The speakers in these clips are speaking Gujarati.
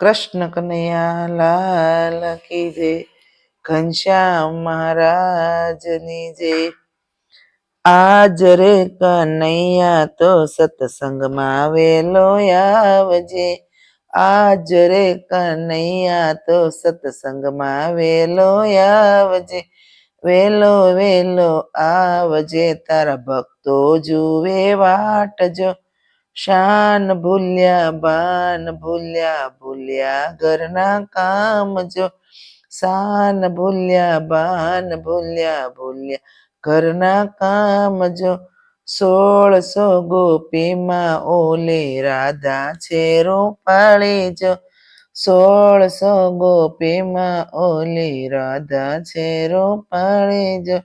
કૃષ્ણ કનૈયા લાલ કી જય. ઘનશ્યામ મહારાજની જય. આજ રે કનૈયા તો સત્સંગમાં આવેલો આવજે. આજ રે કનૈયા તો સત્સંગમાં વેલો આવજે. વેલો વેલો આવજે, તારા ભક્તો જુએ વાટ જો શાન ભૂલ્યા, બાન ભૂલ્યા ભૂલ્યા, ઘરના કામ જો શાન ભૂલ્યા, બાન ભૂલ્યા ભૂલ્યા, ઘરના કામ જો સોળસો ગોપીમાં ઓલે રાધા છે રૂપાળી જો સોળસો ગોપીમાં ઓલી રાધા છે રૂપાળી જો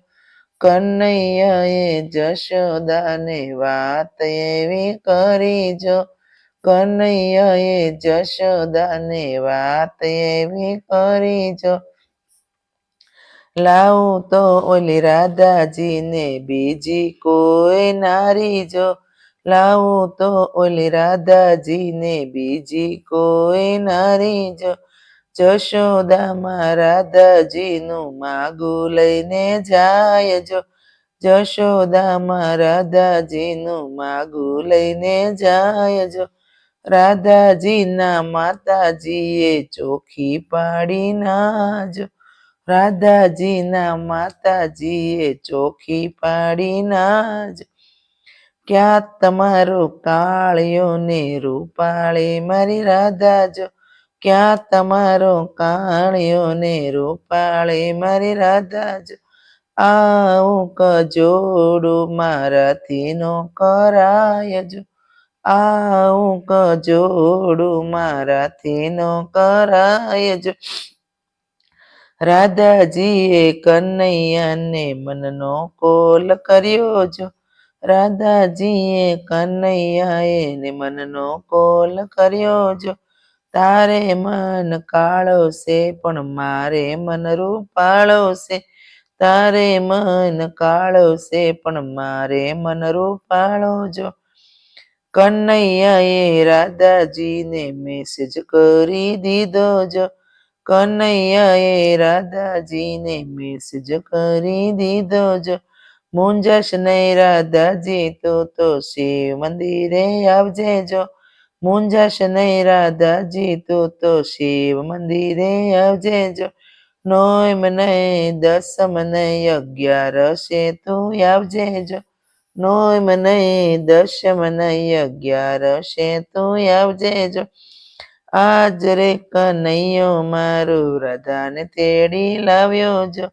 કનૈયાએ જશોદાને વાત એવી કરી જો. કનૈયાએ જશોદાને વાત એવી કરી જો. લાવું તો ઓલી રાધાજીને બીજી કોઈ નારી જો. લાવું તો ઓલી રાધાજીને બીજી કોઈ નારી જો. જશોદામાં રાધાજીનું માગું લઈને જાય જો. જશોદામાં રાધાજીનું માગું લઈને જાય જો. રાધાજીના માતાજીએ ચોખી પાડી નાજો રાધાજીના માતાજીએ ચોખી પાડી નાજો ક્યાં તમારો કાળિયો ને રૂપાળી મારી રાધાજો ક્યાં તમારો કાળિયો ને રૂપાળે મારી રાધાજો આવું કજોડું મારાથી નો કરાય જો. આવું કજોડું મારાથી નો કરાય જો. રાધાજીએ કનૈયાને મનનો કોલ કર્યો જો. રાધાજીએ કનૈયાએ મનનો કોલ કર્યો જો. તારે મન કાળો છે પણ મારે મન રૂપાળો છે તારે મન કાળો છે પણ મારે મન રૂપાળો જો. કનૈયાએ રાધાજીને મેસેજ કરી દીધો જો. કનૈયાએ રાધાજીને મેસેજ કરી દીધો જો. મુંજશ નહીં રાધાજી તો તો શિવ મંદિરે આવજે જો. મુંજશ નહીં રાધાજી તો તો શિવ મંદિરે આવજે જો. નોય મને દસમ અગિયાર છે તું આવજે જો. નોય મને દશમ અગિયાર છે તું આવજે જો. આજ રે કનૈયો મારું રાધાને તેડી લાવ્યો જો.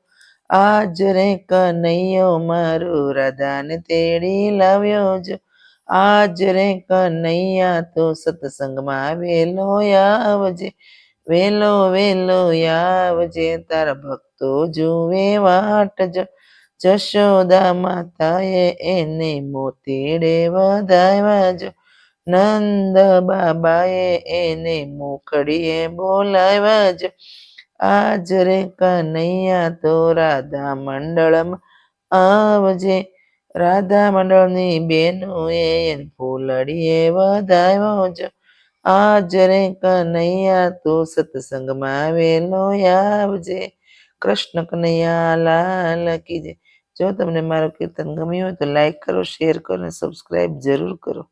આજ રે કનૈયો મારું રાધાને તેડી લાવ્યો જો. આજ રે કનૈયા તો સત્સંગમાં વેલો આવજે, વેલો વેલો આવજે, તારા ભક્તો જુએ વાટ જશોદા માતાએ એને મોતીડે વધાવ્યા જો. નંદ બાબાએ એને મોકડીએ બોલાવ્યા જો. આજ રે કનૈયા તો રાધા મંડળમાં આવજે રાધા મંડળની બેનોએ એને ફૂલડીએ વધાવ્યો જો આજ રે કનૈયા તો સત્સંગમાં આવેલો આવજે. કૃષ્ણ કનૈયા લાલ કીજે જો તમને મારું કીર્તન ગમ્યું હોય તો લાઈક કરો શેર કરો અને સબસ્ક્રાઈબ જરૂર કરો.